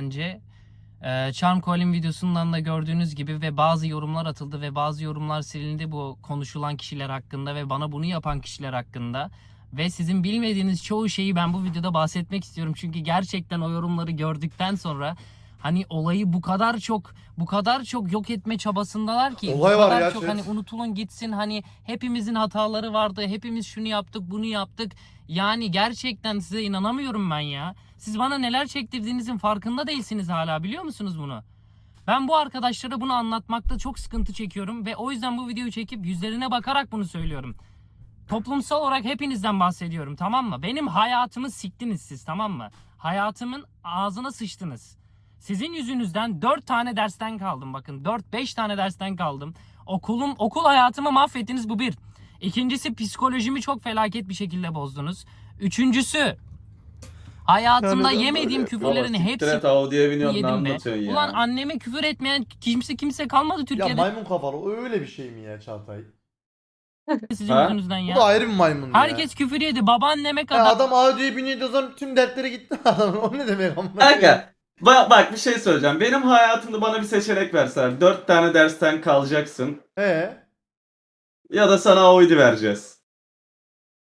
bence. Ee, Charm Coil'in videosundan da gördüğünüz gibi ve bazı yorumlar atıldı ve bazı yorumlar silindi bu konuşulan kişiler hakkında ve bana bunu yapan kişiler hakkında. Ve sizin bilmediğiniz çoğu şeyi ben bu videoda bahsetmek istiyorum. Çünkü gerçekten o yorumları gördükten sonra hani olayı bu kadar çok bu kadar çok yok etme çabasındalar ki Olay bu var kadar ya, çok evet. hani unutulun gitsin hani hepimizin hataları vardı. Hepimiz şunu yaptık, bunu yaptık. Yani gerçekten size inanamıyorum ben ya. Siz bana neler çektirdiğinizin farkında değilsiniz hala biliyor musunuz bunu? Ben bu arkadaşlara bunu anlatmakta çok sıkıntı çekiyorum ve o yüzden bu videoyu çekip yüzlerine bakarak bunu söylüyorum. Toplumsal olarak hepinizden bahsediyorum tamam mı? Benim hayatımı siktiniz siz tamam mı? Hayatımın ağzına sıçtınız. Sizin yüzünüzden 4 tane dersten kaldım bakın. 4-5 tane dersten kaldım. Okulum okul hayatımı mahvettiniz bu bir. İkincisi psikolojimi çok felaket bir şekilde bozdunuz. Üçüncüsü hayatımda yemediğim küfürlerin hepsi biniyorsun ne yedim be. anlatıyorsun ya? Ulan anneme küfür etmeyen kimse kimse kalmadı Ya Türkiye'de maymun kafalı öyle bir şey mi ya Çağatay? sizin Ha? yüzünüzden Bu ya. da ayrı bir maymun ya. Herkes küfür yedi. Babaanneme Ya kadar. adam Audi'ye biniyor o zaman tüm dertleri gitti adamın. O ne demek amına? Kanka bak, bak bir şey söyleyeceğim. Benim hayatımda bana bir seçenek verseler. Dört tane dersten kalacaksın. He. Ya da sana Audi vereceğiz.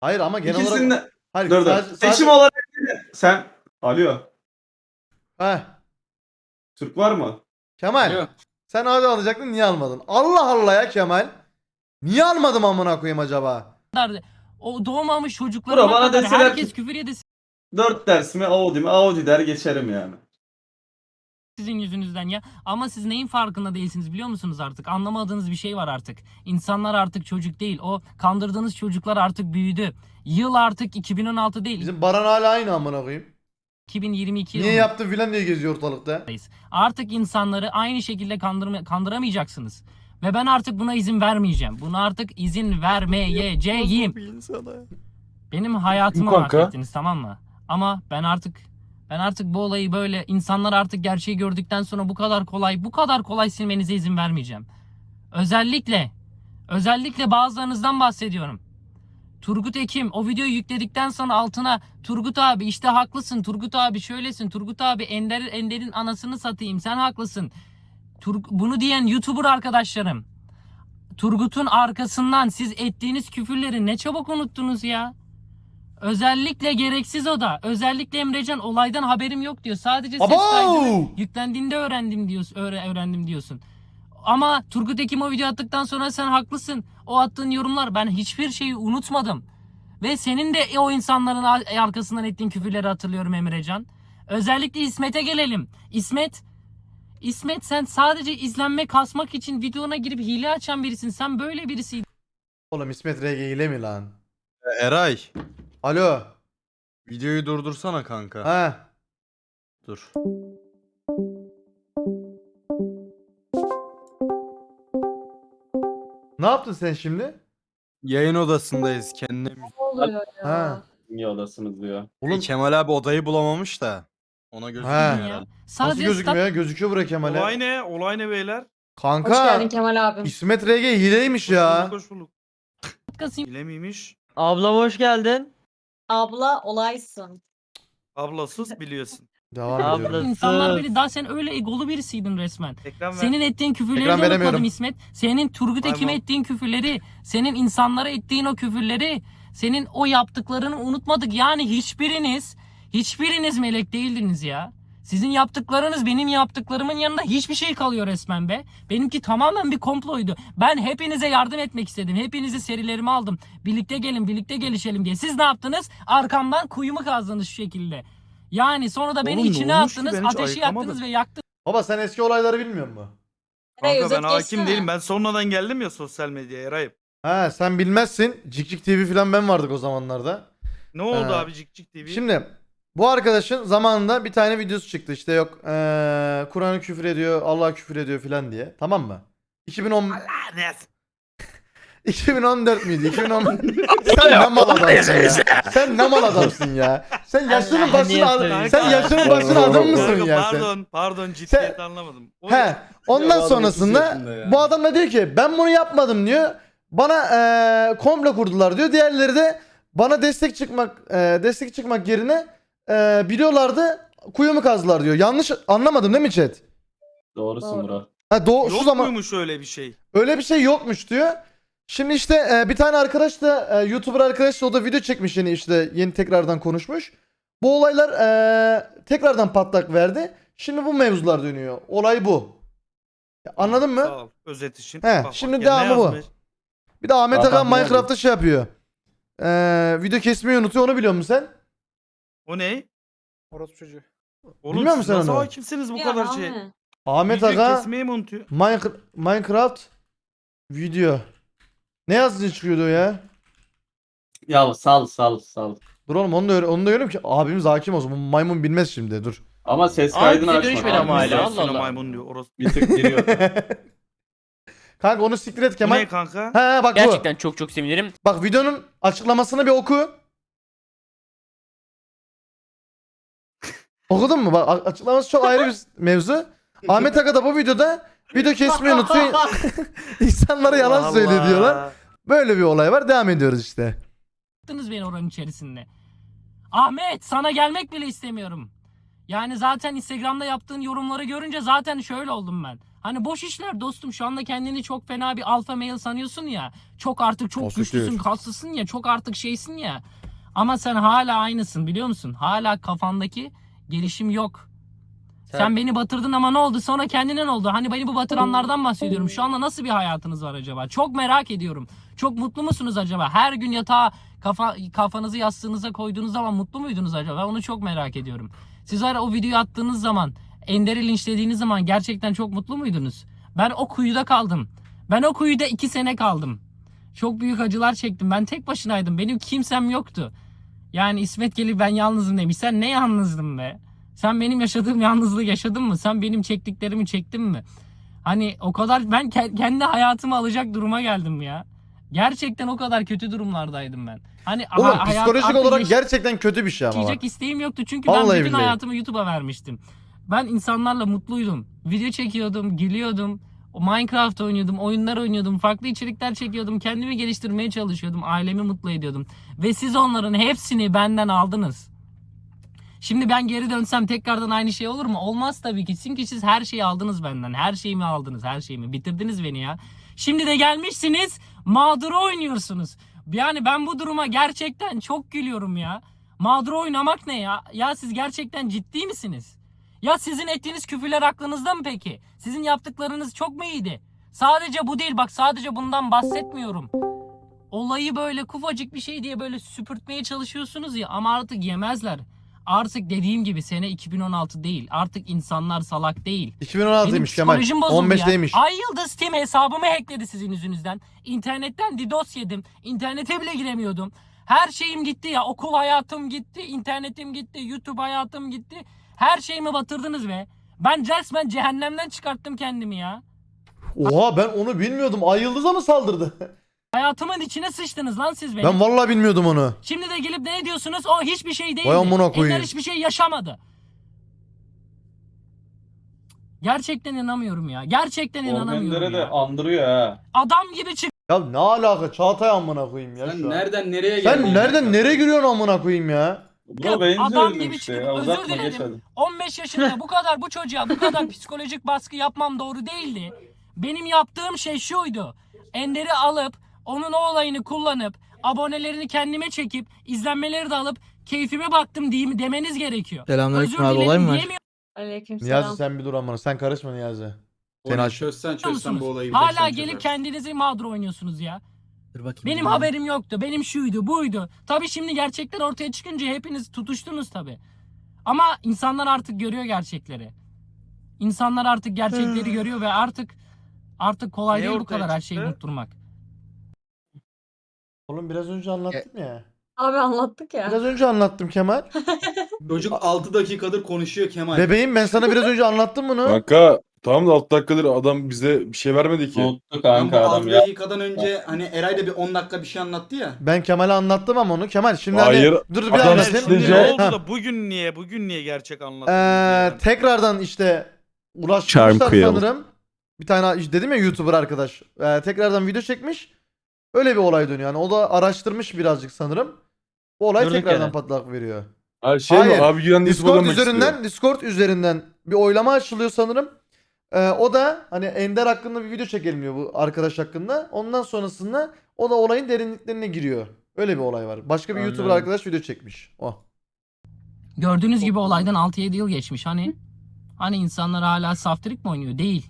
Hayır ama genel olarak... de... Hayır, Dur dur. sadece- Seçim sadece- olarak sen... Alo. Heh. Türk var mı? Kemal. Alo. Sen Audi alacaktın niye almadın? Allah Allah ya Kemal. Niye almadım amına koyayım acaba? O doğmamış çocuklarıma Bro, bana kadar deseler herkes ki- küfür yedi Dört ders mi Audi mi? Audi der geçerim yani. Sizin yüzünüzden ya. Ama siz neyin farkında değilsiniz biliyor musunuz artık? Anlamadığınız bir şey var artık. İnsanlar artık çocuk değil. O kandırdığınız çocuklar artık büyüdü. Yıl artık 2016 değil. Bizim Baran hala aynı amına koyayım. 2022 Niye yılı. yaptın filan diye geziyor ortalıkta. Artık insanları aynı şekilde kandırma, kandıramayacaksınız. Ve ben artık buna izin vermeyeceğim. Buna artık izin vermeyeceğim. Benim hayatımı mahvettiniz tamam mı? Ama ben artık ben artık bu olayı böyle insanlar artık gerçeği gördükten sonra bu kadar kolay bu kadar kolay silmenize izin vermeyeceğim. Özellikle özellikle bazılarınızdan bahsediyorum. Turgut Ekim o videoyu yükledikten sonra altına Turgut abi işte haklısın Turgut abi şöylesin Turgut abi Ender Ender'in anasını satayım sen haklısın. Tur- bunu diyen YouTuber arkadaşlarım. Turgut'un arkasından siz ettiğiniz küfürleri ne çabuk unuttunuz ya. Özellikle gereksiz o da. Özellikle Emrecan olaydan haberim yok diyor. Sadece ses kaydını Abo! yüklendiğinde öğrendim diyorsun. Öğre, öğrendim diyorsun. Ama Turgut Ekim o video attıktan sonra sen haklısın. O attığın yorumlar ben hiçbir şeyi unutmadım. Ve senin de o insanların ar- arkasından ettiğin küfürleri hatırlıyorum Emrecan. Özellikle İsmet'e gelelim. İsmet İsmet sen sadece izlenme kasmak için videona girip hile açan birisin. Sen böyle birisiydin. Oğlum İsmet RG ile mi lan? Eray. Alo. Videoyu durdursana kanka. Ha. Dur. Ne yaptın sen şimdi? Yayın odasındayız kendine. Ne oluyor ya? Ha. Niye odasınız diyor. Oğlum Kemal abi odayı bulamamış da. Ona gözükmüyor He. herhalde. nasıl Sadece gözükmüyor ya? Gözüküyor buraya Kemal'e. Olay ne? Olay ne beyler? Hoş Kanka. geldin Kemal abim. İsmet RG hileymiş ya. Hoş bulduk. stat'kasın. Hile miymiş? Ablam hoş geldin. Abla olaysın. Ablasız biliyorsun. Devam ediyorum. İnsanlar biri daha sen öyle egolu birisiydin resmen. Ekran ver. Senin ettiğin küfürleri Ekran de veremiyorum. unutmadım İsmet. Senin Turgut Maymun. Ekim'e ettiğin küfürleri, senin insanlara ettiğin o küfürleri, senin o yaptıklarını unutmadık. Yani hiçbiriniz, hiçbiriniz melek değildiniz ya. Sizin yaptıklarınız benim yaptıklarımın yanında hiçbir şey kalıyor resmen be. Benimki tamamen bir komploydu. Ben hepinize yardım etmek istedim. Hepinizi serilerime aldım. Birlikte gelin, birlikte gelişelim diye. Siz ne yaptınız? Arkamdan kuyumu kazdınız şu şekilde. Yani sonra da beni Oğlum ne içine olmuş ki? attınız, Ben hiç ateşi ayıklamadım. yaktınız ve yaktınız. Baba sen eski olayları bilmiyor musun? Eray, Kanka ben hakim geçsene. değilim. Ben sonradan geldim ya sosyal medyaya Eray'ım. Ha sen bilmezsin. Cikcik TV falan ben vardık o zamanlarda. Ne oldu Ha. abi Cik Cik TV? Şimdi bu arkadaşın zamanında bir tane videosu çıktı işte yok eee Kur'an'ı küfür ediyor Allah küfür ediyor filan diye tamam mı? 2010 Lanet. 2014 müydü? 2010 Sen ne mal adamsın ya. Sen ne mal adamsın ya. Sen yaşının Allah'ını başına ad- sen yaşının başına adam mısın ya sen? pardon, pardon ciddiyet anlamadım. O- He. Ondan Ya, sonrasında 30 yaşında ya. bu adam da diyor ki ben bunu yapmadım diyor. Bana eee komple kurdular diyor. Diğerleri de bana destek çıkmak eee, destek çıkmak yerine eee, biliyorlardı kuyu mu kazdılar diyor. Yanlış anlamadım değil mi chat? Doğrusun Doğru. bro. Ha doğu şu Yok zaman muymuş öyle bir şey? öyle bir şey yokmuş diyor. Şimdi işte e, bir tane arkadaş da e, YouTuber arkadaş da o da video çekmiş yeni işte yeni tekrardan konuşmuş. Bu olaylar e, tekrardan patlak verdi. Şimdi bu mevzular dönüyor. Olay bu. Ya, Anladın mı? Sağ ol. Özet için. He, şimdi devamı bu. Bir de Ahmet Hakan. Minecraft'ta şey yapıyor. Ee, video kesmeyi unutuyor onu biliyor musun sen? O ne? Orospu çocuğu. Oğlum Bilmiyor siz musun nasıl onu? hakimsiniz bu Ya kadar abi. şey? Ahmet Video Hakan kesmeyi mi unutuyor? Minecraft, Minecraft video. Ne yazınca çıkıyordu o ya? Ya sal sal sal. Dur oğlum onu da, öyle- onu da öğrenim ki abimiz hakim olsun. Bu maymun bilmez şimdi dur. Ama ses Abi kaydını bize açma. dönüşmedi ama Abi, hala. Allah Allah. Maymun diyor orası. Bir tık giriyor. Kanka onu siktir et Bu Kemal. ne kanka? He bak Gerçekten çok çok sevinirim. bu. Bak videonun açıklamasını bir oku. Okudun mu? Bak açıklaması çok ayrı bir mevzu. Ahmet Aga da bu videoda video kesmeyi unutuyor. İnsanlara yalan Allah söylüyor diyorlar. Böyle bir olay var. Devam ediyoruz işte. Attınız beni oranın içerisinde. Ahmet sana gelmek bile istemiyorum. Yani zaten Instagram'da yaptığın yorumları görünce zaten şöyle oldum ben. Hani boş işler dostum şu anda kendini çok fena bir alfa male sanıyorsun ya. Çok artık çok Nasıl güçlüsün, kaslısın ya, çok artık şeysin ya. Ama sen hala aynısın biliyor musun? Hala kafandaki gelişim yok. Sen, beni batırdın ama ne oldu? Sonra kendine ne oldu? Hani beni bu batıranlardan bahsediyorum. Şu anda nasıl bir hayatınız var acaba? Çok merak ediyorum. Çok mutlu musunuz acaba? Her gün yatağa kafa, kafanızı yastığınıza koyduğunuz zaman mutlu muydunuz acaba? Onu çok merak ediyorum. Siz ara o videoyu attığınız zaman, Ender'i linçlediğiniz zaman gerçekten çok mutlu muydunuz? Ben o kuyuda kaldım. Ben o kuyuda iki sene kaldım. Çok büyük acılar çektim. Ben tek başınaydım. Benim kimsem yoktu. Yani İsmet gelip ben yalnızım demiş. Sen ne yalnızdın be? Sen benim yaşadığım yalnızlığı yaşadın mı? Sen benim çektiklerimi çektin mi? Hani o kadar ben ke- kendi hayatımı alacak duruma geldim ya. Gerçekten o kadar kötü durumlardaydım ben. Hani Oğlum ha- hayat- psikolojik artık olarak gerçekten kötü bir şey ama. Yaşayacak isteğim yoktu çünkü ben Vallahi bütün billahi. hayatımı YouTube'a vermiştim. Ben insanlarla mutluydum. Video çekiyordum, gülüyordum. Minecraft oynuyordum, oyunlar oynuyordum, farklı içerikler çekiyordum, kendimi geliştirmeye çalışıyordum, ailemi mutlu ediyordum. Ve siz onların hepsini benden aldınız. Şimdi ben geri dönsem tekrardan aynı şey olur mu? Olmaz tabii ki. Çünkü siz her şeyi aldınız benden. Her şeyimi aldınız, her şeyimi. Bitirdiniz beni ya. Şimdi de gelmişsiniz, mağduru oynuyorsunuz. Yani ben bu duruma gerçekten çok gülüyorum ya. Mağdur oynamak ne ya? Ya siz gerçekten ciddi misiniz? Ya sizin ettiğiniz küfürler aklınızda mı peki? Sizin yaptıklarınız çok mu iyiydi? Sadece bu değil bak sadece bundan bahsetmiyorum. Olayı böyle kufacık bir şey diye böyle süpürtmeye çalışıyorsunuz ya ama artık yemezler. Artık dediğim gibi sene 2016 değil. Artık insanlar salak değil. 2016'ymış Benim Kemal. psikolojim bozuldu 15'teymiş. ya. Ay Yıldız Steam hesabımı hackledi sizin yüzünüzden. İnternetten DDoS yedim. İnternete bile giremiyordum. Her şeyim gitti ya. Okul hayatım gitti. internetim gitti. YouTube hayatım gitti. Her şeyimi batırdınız be. Ben resmen cehennemden çıkarttım kendimi ya. Oha ben onu bilmiyordum. Ay Yıldız'a mı saldırdı? Hayatımın içine sıçtınız lan siz benim. ben vallahi bilmiyordum onu. Şimdi de gelip ne diyorsunuz? O hiçbir şey değildi. Vay amına koyayım. Ender hiçbir şey yaşamadı. Gerçekten inanamıyorum ya. Gerçekten inanamıyorum Ormenlere de ya. andırıyor ha. Adam gibi çık. Ya ne alaka Çağatay amına koyayım ya Sen şu an. nereden nereye geldin? Sen nereden nereye giriyorsun amına koyayım ya? Benziyor Adam gibi işte çıkıp ya. özür Uzatma geç diledim. hadi. 15 yaşında bu kadar bu çocuğa bu kadar psikolojik baskı yapmam doğru değildi. Benim yaptığım şey şuydu. Ender'i alıp onun o olayını kullanıp abonelerini kendime çekip izlenmeleri de alıp keyfime baktım diyeyim demeniz gerekiyor. Selamünaleyküm Özür abi olay mı dilerim var? diyemiyor Niyazi Aleykümselam. sen bir dur amına. Sen karışma Niyazi. Sen Onu aç. çözsen çözsen musunuz? bu olayı bir Hala gelip kendinizi mağdur oynuyorsunuz ya. Dur bakayım. Benim haberim yoktu. Benim şuydu, buydu. Tabii şimdi gerçekler ortaya çıkınca hepiniz tutuştunuz tabii. Ama insanlar artık görüyor gerçekleri. İnsanlar artık gerçekleri görüyor ve artık artık kolay Ne değil bu ortaya kadar her şeyi çıktı? unutturmak. Oğlum biraz önce anlattım ya. Abi anlattık ya. Biraz önce anlattım Kemal. Çocuk 6 dakikadır konuşuyor Kemal. Bebeğim ben sana biraz önce anlattım bunu. Kanka tamam da 6 dakikadır adam bize bir şey vermedi ki. Unuttu bu kanka 6 adam ya. dakikadan önce hani Eray da bir 10 dakika bir şey anlattı ya. Ben Kemal'e anlattım ama onu. Kemal şimdi Hayır, hani dur bir adam anlatayım. şimdi Sizce- ne oldu Ha. da bugün niye bugün niye gerçek anlattın? Ee, tekrardan işte uğraşmışlar Charm sanırım. Bir tane dedim ya YouTuber arkadaş. Ee, tekrardan video çekmiş. Öyle bir olay dönüyor. Yani o da araştırmış birazcık sanırım. Bu olay Durduk tekrardan yere. patlak veriyor. Ha şey Hayır. mi? Abi güven Discord üzerinden Discord üzerinden bir oylama açılıyor sanırım. Ee, o da hani Ender hakkında bir video çekelim diyor bu arkadaş hakkında. Ondan sonrasında o da olayın derinliklerine giriyor. Öyle bir olay var. Başka bir YouTuber Anladım. arkadaş video çekmiş. O. Gördüğünüz gibi olaydan 6-7 yıl geçmiş. Hani hani insanlar hala saftirik mi oynuyor? Değil.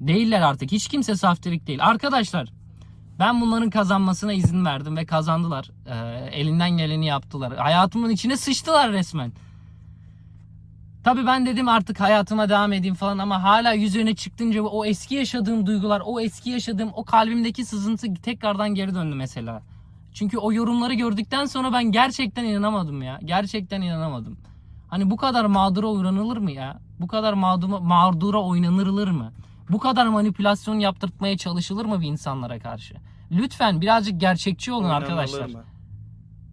Değiller artık. Hiç kimse saftirik değil. Arkadaşlar ben bunların kazanmasına izin verdim ve kazandılar. Ee, elinden geleni yaptılar. Hayatımın içine sıçtılar resmen. Tabii ben dedim artık hayatıma devam edeyim falan ama hala yüzüne çıktınca o eski yaşadığım duygular, o eski yaşadığım o kalbimdeki sızıntı tekrardan geri döndü mesela. Çünkü o yorumları gördükten sonra ben gerçekten inanamadım ya. Gerçekten inanamadım. Hani bu kadar mağdura oynanılır mı ya? Bu kadar mağduma, mağdura oynanılır mı? Bu kadar manipülasyon yaptırtmaya çalışılır mı bir insanlara karşı? Lütfen birazcık gerçekçi olun Oynanılır arkadaşlar. mı?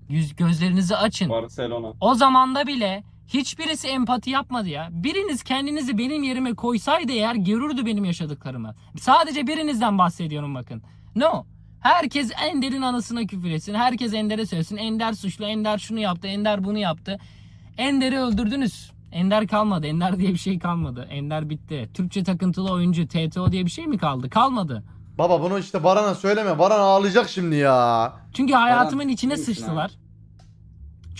Yüz, gözlerinizi açın. Barcelona. O zamanda bile hiçbirisi empati yapmadı ya. Biriniz kendinizi benim yerime koysaydı eğer görürdü benim yaşadıklarımı. Sadece birinizden bahsediyorum bakın. No. Herkes Ender'in anasına küfür etsin. Herkes Ender'e söylesin. Ender suçlu. Ender şunu yaptı. Ender bunu yaptı. Ender'i öldürdünüz. Ender kalmadı. Ender diye bir şey kalmadı. Ender bitti. Türkçe takıntılı oyuncu TTO diye bir şey mi kaldı? Kalmadı. Baba bunu işte Baran'a söyleme. Baran ağlayacak şimdi ya. Çünkü hayatımın Baran, içine sıçtılar.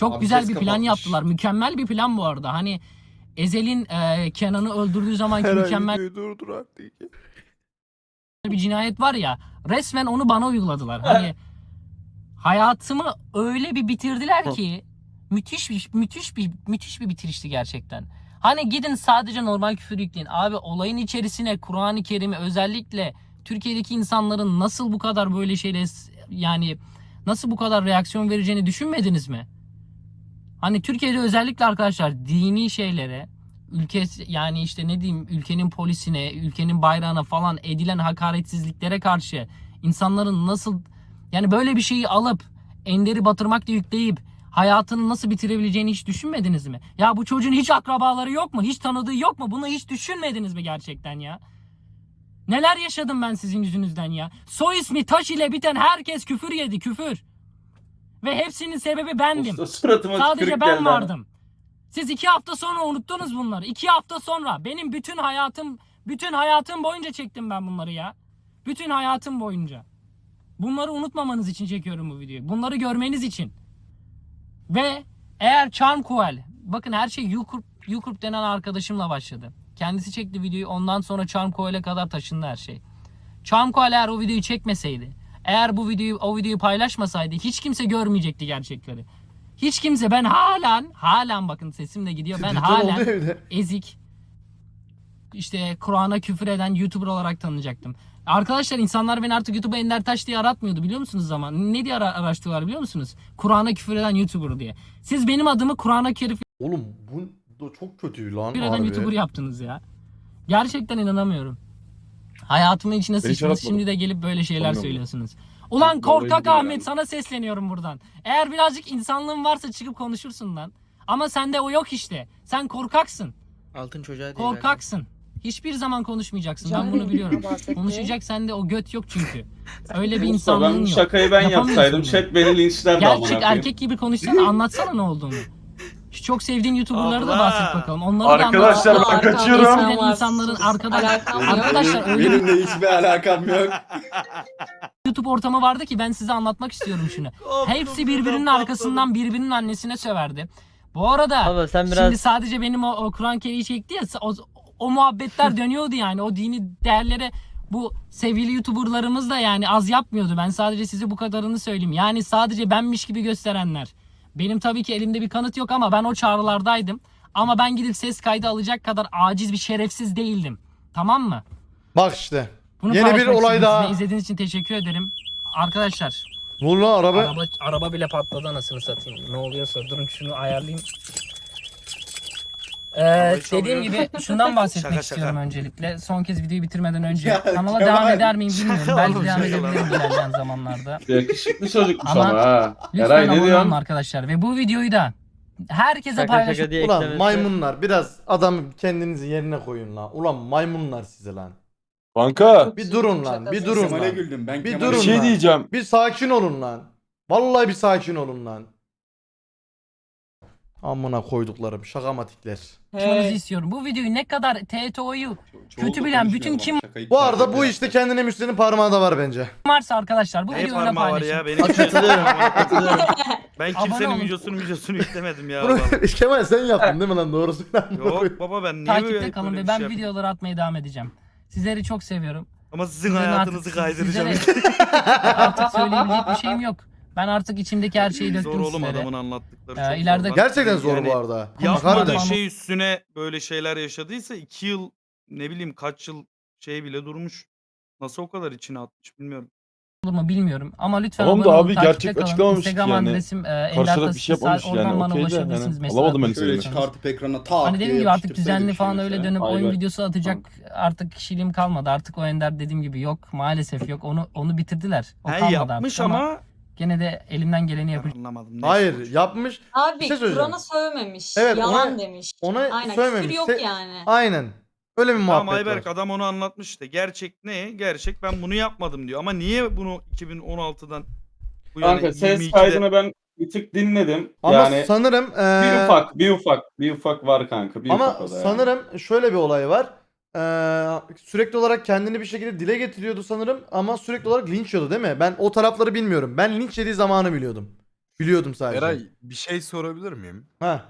Çok Abi güzel ses bir plan kapatmış. yaptılar. Mükemmel bir plan bu arada. Hani Ezel'in e, Kenan'ı öldürdüğü zamanki mükemmel durdur artık. bir cinayet var ya. Resmen onu bana uyguladılar. Hani hayatımı öyle bir bitirdiler ki müthiş bir müthiş bir müthiş bir bitirişti gerçekten. Hani gidin sadece normal küfür yükleyin. Abi olayın içerisine Kur'an-ı Kerim'i özellikle Türkiye'deki insanların nasıl bu kadar böyle şeyle yani nasıl bu kadar reaksiyon vereceğini düşünmediniz mi? Hani Türkiye'de özellikle arkadaşlar dini şeylere ülke yani işte ne diyeyim ülkenin polisine, ülkenin bayrağına falan edilen hakaretsizliklere karşı insanların nasıl yani böyle bir şeyi alıp Ender'i batırmakla yükleyip hayatını nasıl bitirebileceğini hiç düşünmediniz mi? Ya bu çocuğun hiç akrabaları yok mu? Hiç tanıdığı yok mu? Bunu hiç düşünmediniz mi gerçekten ya? Neler yaşadım ben sizin yüzünüzden ya? Soy ismi taş ile biten herkes küfür yedi küfür. Ve hepsinin sebebi bendim. Usta suratıma Sadece ben geldi vardım. Siz iki hafta sonra unuttunuz bunları. İki hafta sonra. Benim bütün hayatım, bütün hayatım boyunca çektim ben bunları ya. Bütün hayatım boyunca. Bunları unutmamanız için çekiyorum bu videoyu. Bunları görmeniz için. Ve eğer Charm Coel, bakın her şey Yukurp, Yukurp denen arkadaşımla başladı. Kendisi çekti videoyu. Ondan sonra Charm Coel'e kadar taşındı her şey. Charm Coel eğer o videoyu çekmeseydi, eğer bu videoyu o videoyu paylaşmasaydı hiç kimse görmeyecekti gerçekleri. Hiç kimse ben halen halen bakın sesim de gidiyor. Ben halen ezik işte Kur'an'a küfür eden YouTuber olarak tanınacaktım. Arkadaşlar insanlar beni artık YouTube'a Ender Taş diye aratmıyordu biliyor musunuz zaman? Ne diye ara- araştırıyorlar biliyor musunuz? Kur'an'a küfür eden YouTuber diye. Siz benim adımı Kur'an'a küfür Oğlum bu da çok kötü lan eden harbi. YouTuber yaptınız ya. Gerçekten inanamıyorum. Hayatımın içine hiç sıçtınız şimdi de gelip böyle şeyler Tanımıyorum. söylüyorsunuz. Ulan korkak Ahmet yani. sana sesleniyorum buradan. Eğer birazcık insanlığın varsa çıkıp konuşursun lan. Ama sende o yok işte. Sen korkaksın. Altın çocuğa diye Korkaksın. Hiçbir zaman konuşmayacaksın. Ben bunu biliyorum. Konuşacak sende o göt yok çünkü. Öyle bir insanlığın yok. şakayı ben yapsaydım chat beni linçlerdi Gerçek erkek gibi konuşsana anlatsana ne olduğunu. Şu çok sevdiğin YouTuber'ları da Abla. bahset bakalım. Onları da Arkadaşlar anlat. ben Arkamda kaçıyorum. Eskiden insanların Alakam yok. arkadaşlar öyle bir Benim de hiçbir alakam yok. YouTube ortamı vardı ki ben size anlatmak istiyorum şunu. Hepsi birbirinin arkasından birbirinin annesine söverdi. Bu arada Baba sen biraz Şimdi sadece benim o, o Kur'an keriyi çekti ya o, o muhabbetler dönüyordu yani o dini değerlere bu sevgili youtuberlarımız da yani az yapmıyordu. Ben sadece size bu kadarını söyleyeyim. Yani sadece benmiş gibi gösterenler. Benim tabii ki elimde bir kanıt yok ama ben o çağrılardaydım. Ama ben gidip ses kaydı alacak kadar aciz bir şerefsiz değildim. Tamam mı? Bak işte. Bunu Yeni bir olay daha. İzlediğiniz için teşekkür ederim. Arkadaşlar lan araba? Araba, araba bile patladı anasını satayım. Ne oluyorsa durun şunu ayarlayayım. Ee, dediğim gibi şundan bahsetmek Şaka, şaka. istiyorum öncelikle. Son kez videoyu bitirmeden önce. Ya, Kanala Kemal. devam eder miyim bilmiyorum. Şaka Belki oğlum, devam şaka edebilirim lan. ilerleyen zamanlarda. Yakışıklı çocukmuş Ama ama, ha. Lütfen Eray ne abone olun diyorsun? arkadaşlar. Ve bu videoyu da herkese şaka paylaşın. şaka diye Ulan eklemesi- maymunlar biraz adam kendinizi yerine koyun lan. Ulan maymunlar size lan. Kanka Bir durun lan. Bir durun Kemal'e lan. güldüm. Ben Bir Kemal'e durun bir şey lan. diyeceğim. Bir sakin olun lan. Vallahi bir sakin olun lan. Amına koyduklarım şakamatikler. konuşmanızı istiyorum. Bu videoyu ne kadar TTO'yu Kötü bilen bütün kim- Bu arada bu işte kendine Müslü'nün parmağı da var bence. varsa arkadaşlar bu Ne videoyu öyle parmağı var paylaşın. ya benim Katılıyorum. Ben Abone kimsenin olun. videosunu videosunu yüklemedim ya. Bunu vallahi. Kemal sen yaptın değil mi lan doğrusu? Yok baba ben niye Takipte böyle, kalın böyle ve bir ben şey yapayım? videoları atmaya devam edeceğim. Sizleri çok seviyorum. Ama sizin Sizin hayatınızı artık- kaydıracağım. sizlere artık söyleyebilecek bir şeyim yok. Ben artık içimdeki her şeyi döktüm Zor oğlum sizlere. adamın anlattıkları Ee, çok ileride- zor. Gerçekten zor Yani bu arada. Konuşma Yapmadığı Harbiden. adamı- şey üstüne böyle şeyler yaşadıysa 2 yıl ne bileyim kaç yıl şey bile durmuş. Nasıl o kadar içine atmış bilmiyorum. olur mu bilmiyorum. Ama lütfen Tamam da abone olun, abi, takipte gerçek kalın. açıklamamış ki Instagram yani. adresim e, Karşı Ender taraf bir şey Tasisi, yapmamış oradan yani, bana okey de, ulaşabilirsiniz. hani mesela. alamadım hani Şöyle söyleyeyim. çıkartıp ekrana tak Hani dediğim gibi artık düzenli falan öyle dönüp Ay oyun videosu atacak artık kişiliğim kalmadı. Artık o Ender dediğim gibi yok. Maalesef yok. Onu onu bitirdiler. O He kalmadı yapmış artık ama, gene de elimden geleni yapacağım. anlamadım. Neyse, Hayır ver. yapmış. Abi Bir şey söyleyeceğim. Kur'an'a sövmemiş. Evet, Yalan ona- demiş. ona Aynen sövmemiş. küfür yok Se- yani. Aynen. Öyle bir Tamam muhabbet Ayberk var. adam onu anlatmış işte. Gerçek ne? Gerçek ben bunu yapmadım diyor. Ama niye bunu 2016'dan bu yana Kanka ses 22'de kaydını ben bir tık dinledim. Ama yani sanırım bir eee, ufak, bir ufak, bir ufak var kanka. Bir ama ufak o da yani. sanırım şöyle bir olay var. Eee, sürekli olarak kendini bir şekilde dile getiriyordu sanırım ama sürekli olarak linç yiyordu değil mi? Ben o tarafları bilmiyorum. Ben linç yediği zamanı biliyordum. Biliyordum sadece. Eray bir şey sorabilir miyim? Ha.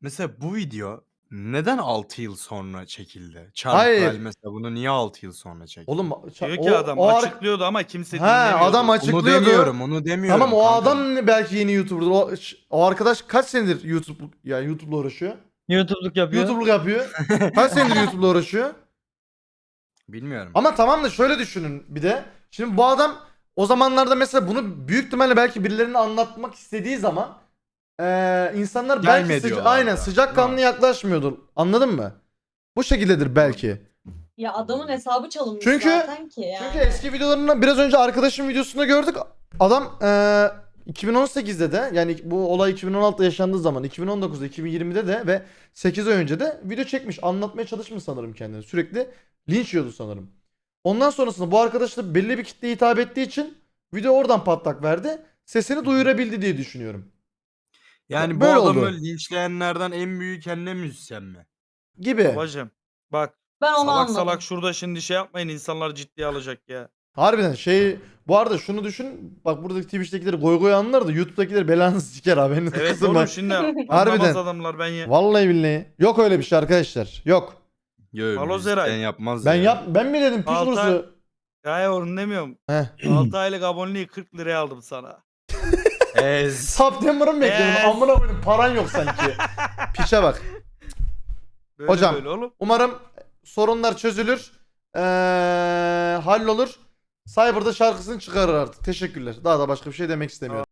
Mesela bu video neden 6 yıl sonra çekildi? Hayır. Çarpık mesela bunu niye 6 yıl sonra çekildi? Oğlum diyor o- ki adam o ar- açıklıyordu ama kimse Ha, dinlemiyordu. adam aç- onu açıklıyordu. demiyorum, onu demiyorum. Tamam o kanka. adam belki yeni YouTuber'dır. O, o arkadaş kaç senedir YouTube ya YouTube'la uğraşıyor? YouTube'luk yapıyor. YouTube'luk yapıyor. kaç senedir YouTube'la uğraşıyor? Bilmiyorum. Ama tamam da şöyle düşünün bir de. Şimdi bu adam o zamanlarda mesela bunu büyük ihtimalle belki birilerine anlatmak istediği zaman eee, insanlar belki Gelme sıca- aynen sıcakkanlı yaklaşmıyordur. Anladın mı? Bu şekildedir belki. Ya adamın hesabı çalınmış Çünkü- zaten ki yani. Çünkü eski videolarından biraz önce arkadaşım videosunda gördük. Adam eee 2018'de de yani bu olay 2016'da yaşandığı zaman 2019'da 2020'de de ve 8 ay önce de video çekmiş. Anlatmaya çalışmış sanırım kendini. Sürekli linç yiyordu sanırım. Ondan sonrasında bu arkadaş da belli bir kitleye hitap ettiği için video oradan patlak verdi. Sesini duyurabildi diye düşünüyorum. yani bu böyle adamı oldu. linçleyenlerden en büyük kendine müzisyen mi? Gibi. Babacım bak ben onu salak anladım. salak şurada şimdi şey yapmayın insanlar ciddiye alacak ya. Harbiden şey bu arada şunu düşün. Bak buradaki Twitch'tekileri goy goy anlar da YouTube'dakileri belanı siker haberiniz Evet kızım oğlum bak. şimdi Harbiden. anlamaz adamlar ben ya. Vallahi billahi. Yok öyle bir şey arkadaşlar. Yok. Yok Alo Zeray. yapmaz Ben ya. yap ben mi dedim piç Altay- kurusu? Ya onu demiyorum. Heh. 6 aylık aboneliği 40 liraya aldım sana. Ez. September'ı mı bekliyorum? Yes. Amına koydum paran yok sanki. Piçe bak. Böyle Hocam. böyle oğlum. Umarım sorunlar çözülür. Ee, hallolur. Cyber'da şarkısını çıkarır artık. Teşekkürler. Daha da başka bir şey demek istemiyorum.